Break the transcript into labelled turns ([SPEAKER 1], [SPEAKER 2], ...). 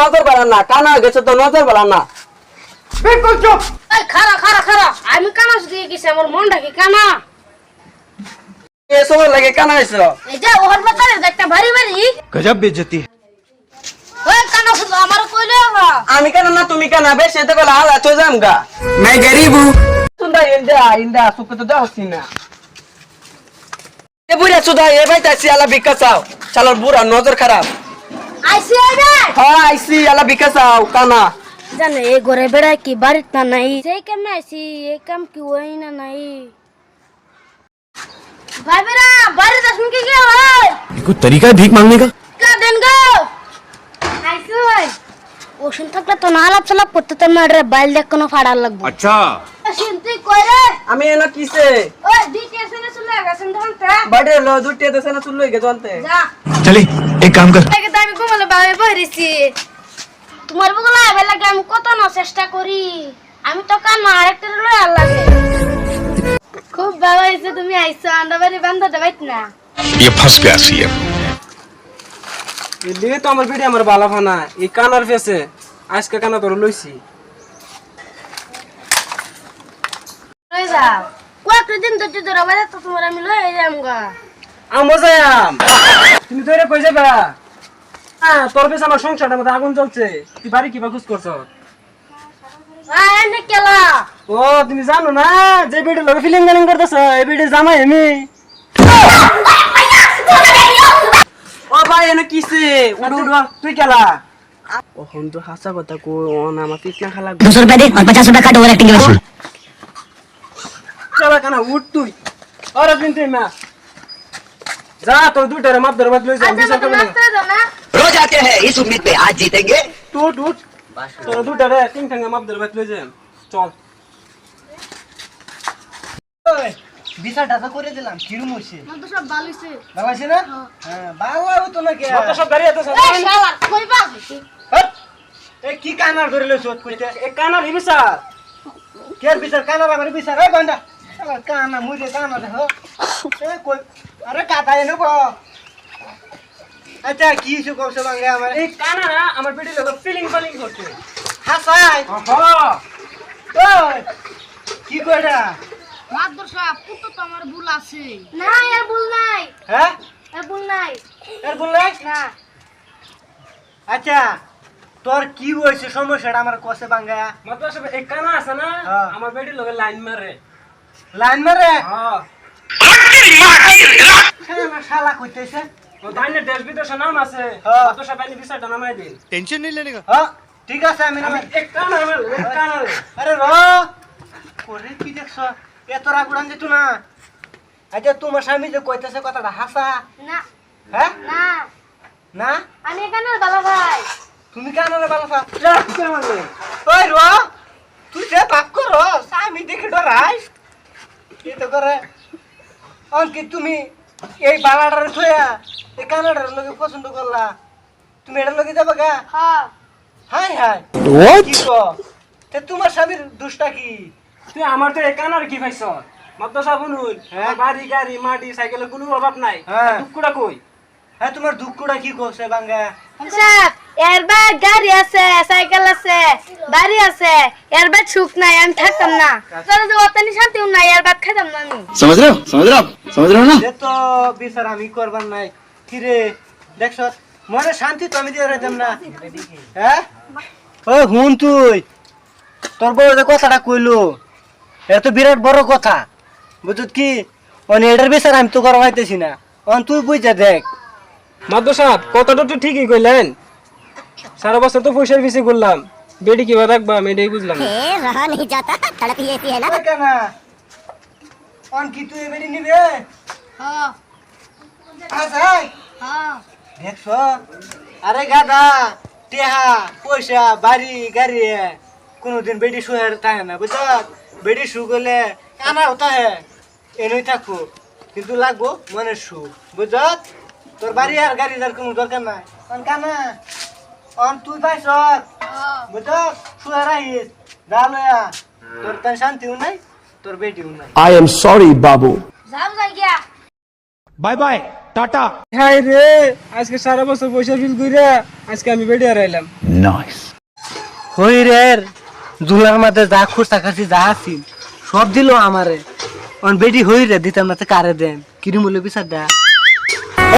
[SPEAKER 1] নজর বেড়ান না কানা গেছে তো নজর বেড়ান না।
[SPEAKER 2] বিলকুল চুপ?
[SPEAKER 3] এই খারা খারা খারা আমি কানা দিয়ে গেছি আমার কানা?
[SPEAKER 1] কেন না তুমি কেন বলে যাম এ বুড়া চুদা এ ভাই তাছি বিকা চাও। বুড়া নজর খারাপ।
[SPEAKER 3] আইসি আইবে
[SPEAKER 1] हाँ आईसी आला बिकसाव काना
[SPEAKER 3] জানে এই ঘরে বেড়ায় কি বাড়িত না নাই সেই কেমনে আইসি এই কাম কি ওই না নাই ভাই বেরা বাড়ি দশমিন কি কি হয়
[SPEAKER 4] कोई तरीका है भीख मांगने का
[SPEAKER 3] কা দেন গো আইসি ভাই ওষুধ থাকলে তো না আলাপ সালাপ করতে তো মারে বাইল দেখ কোনো ফাড়ার লাগবো
[SPEAKER 4] अच्छा
[SPEAKER 3] শুনতে কই রে
[SPEAKER 1] আমি এনো কিসে
[SPEAKER 3] ওই দিতে এসে চলে গেছেন ধরতে
[SPEAKER 1] বাড়ি লো দুটি দেশে না চুল্লো গে জনতে
[SPEAKER 3] যা
[SPEAKER 4] चले एक काम कर
[SPEAKER 3] আগে তো আমি ঘুমালে বাবে বহিরেছি তোমার বগলা আবে লাগে আমি কত না চেষ্টা করি আমি তো কান আরেকটা লই আর লাগে খুব ভালো হয়েছে তুমি আইছো আন্ডাবাড়ি বান্ধা দেবাইত না
[SPEAKER 5] ये फंस गया सीएम
[SPEAKER 1] লিয়ে তো আমার ভিডিও আমার বালা ফানা এই কানার ফেসে আজকে কানা তোর লইছি
[SPEAKER 3] লই যাও কয়েকটা দিন তো যদি রবারে তো তোমার আমি লই যাম গা
[SPEAKER 1] আমো যায়াম তুমি তো এটা কই যাবা হ্যাঁ তোর বেশ আমার সংসারটার মধ্যে আগুন জ্বলছে তুই বাড়ি কিবা খুঁজ করছ
[SPEAKER 3] আয় এনে কেলা
[SPEAKER 1] ও তুমি জানো না যে ভিডিও লগে ফিল্ম গালিং করতেছ এই ভিডিও জামাই আমি ও ভাই এনে কিসে উড়ু উড়ু তুই কেলা ওহন তো হাসা কথা কো অন আমার পিছনা খালা
[SPEAKER 6] दो सौ रुपया दे और पचास रुपया कट ओवर एक्टिंग के वजह
[SPEAKER 1] কেলা কানা উঠ তুই আরে তুই তুই মা যা তোর দুটারে মাপ ধরে বাদ লই যা
[SPEAKER 3] আচ্ছা
[SPEAKER 1] বিচার
[SPEAKER 3] তো
[SPEAKER 1] করবি না
[SPEAKER 3] নাস্তা দাও না
[SPEAKER 6] रोज आते हैं इस उम्मीद पे आज जीतेंगे
[SPEAKER 1] উঠ উঠ তোর দুটারে তিন ঠাঙ্গা মাপ ধরে বাদ লই যা চল
[SPEAKER 2] বিচারটা তো করে দিলাম কিরম হইছে
[SPEAKER 3] মন তো সব ভালো হইছে
[SPEAKER 2] ভালো আছে না হ্যাঁ ভালো হতো না কে
[SPEAKER 1] কত সব দাঁড়িয়ে আছে
[SPEAKER 3] এই শালা কই বাজি
[SPEAKER 2] হট! এ কি কানার ধরে লইছ কইতে
[SPEAKER 1] এ কানা নিবি স্যার
[SPEAKER 2] কের বিচার কানার আমার বিচার এই বান্দা শালা কানা মুইরে কানা দেখ এ কই আরে কাটা এনে আচ্ছা কি আমার?
[SPEAKER 1] এই কানা না আমার পেটে লোক ফিলিং ফিলিং করছে।
[SPEAKER 2] হাসাই। কি কইরা
[SPEAKER 3] মাদর সাহেব পুতো তো আমার ভুল আছে। না এর ভুল নাই।
[SPEAKER 2] হ্যাঁ?
[SPEAKER 3] এর ভুল নাই।
[SPEAKER 2] এর বললে
[SPEAKER 3] না।
[SPEAKER 2] আচ্ছা তোর কি হইছে সমস্যাটা আমার কষে বাঙ্গা
[SPEAKER 1] মাত্র সব এই কানা আছে না?
[SPEAKER 2] হ্যাঁ।
[SPEAKER 1] আমার পেটে লোক লাইন মারে।
[SPEAKER 2] লাইন মারে?
[SPEAKER 1] হ্যাঁ।
[SPEAKER 2] তোরই
[SPEAKER 1] মা ধানের দেশ বিদেশে নাম আছে তো সব নামাই দিন
[SPEAKER 4] টেনশন নিলে না
[SPEAKER 2] হ্যাঁ ঠিক আছে আমি নামাই
[SPEAKER 1] এক কান আমার এক কান
[SPEAKER 2] কি দেখছ? এত রাগ উড়ান দিত না। আচ্ছা তোমার স্বামী যে কইতেছে কথাটা হাসা?
[SPEAKER 3] না।
[SPEAKER 2] হ্যাঁ?
[SPEAKER 3] না। আমি কেন বাবা ভাই।
[SPEAKER 2] তুমি কেন রে বাবা
[SPEAKER 1] ভাই? রাগ
[SPEAKER 2] করে র তুই যে পাপ করস আমি দেখে ডরাইস। কি তো করে? অঙ্কিত তুমি এই বালাটারে থইয়া এই কানাডার লগে পছন্দ করলা? তুমি এটার লগে যাবা গা?
[SPEAKER 3] হ্যাঁ।
[SPEAKER 2] Hi hi. কি কো? তে তোমার স্বামীর দুষ্টা কি?
[SPEAKER 1] তুই আমার তো এই কানার কি পাইছ মাত্র সব শুনুন
[SPEAKER 2] হ্যাঁ।
[SPEAKER 1] বাড়ি গাড়ি মাটি সাইকেলের কোনো অভাব নাই।
[SPEAKER 2] হ্যাঁ।
[SPEAKER 1] দুঃখটা কই?
[SPEAKER 2] হ্যাঁ তোমার দুঃখটা কি করছে বাঙ্গা?
[SPEAKER 3] এর বা গাড়ি আছে সাইকেল আছে বাড়ি আছে এর বা সুখ নাই আমি থাকতাম না। আচ্ছা। তোর অতনি নাই এর খাইতাম না আমি।
[SPEAKER 2] না? তো বিচার আমি করবার নাই। কিরে দেখছ মনে শান্তি তো আমি দিয়ে না। হ্যাঁ? ও হুন তুই। তোর বড় যে কথাটা কইলো এত বিরাট বড় কথা। বুঝত কি? অন এটার বিচার আমি তো করবাইতেছি না। অন তুই বুঝা দেখ।
[SPEAKER 1] মাদ্র সাহেব কথাটা তো ঠিকই কইলেন। সারা বছর তো পয়সার বেশি করলাম বেডি কিভাবে রাখবা আমি এটাই বুঝলাম না।
[SPEAKER 6] रहा नहीं जाता तड़प ही ऐसी है ना
[SPEAKER 2] ওই কেন অন কি তুই এবারে নিবে
[SPEAKER 3] হ্যাঁ
[SPEAKER 2] আচ্ছা
[SPEAKER 3] হ্যাঁ
[SPEAKER 2] দেখছ আরে গাদা টেহা পয়সা বাড়ি গাড়ি কোনোদিন বেডি শুয়ে থাকে না বুঝছ বেডি শু করলে কানা হতা হে এনেই থাকবো কিন্তু লাগবো মনের সু বুঝছ তোর বাড়ি আর গাড়ি যার কোনো দরকার নাই অন কানা অন তুই পাইছ বুঝছ শুয়ে রাখিস যা লয়া তোর তার শান্তিও নাই তোর বেটিও
[SPEAKER 4] আই এম
[SPEAKER 3] সরি বাবু বাই
[SPEAKER 4] বাই টাটা
[SPEAKER 1] হাই রে আজকে সারা বছর পয়সা ফিল কইরা আজকে আমি বেডে হারাইলাম
[SPEAKER 4] নাইস
[SPEAKER 2] হই রে দুলার মাতে যা খরচা খাসি যা আছিল সব দিল আমারে অন বেটি হই রে দিতাম না তো কারে দেন কিরিমুলে বিচার দা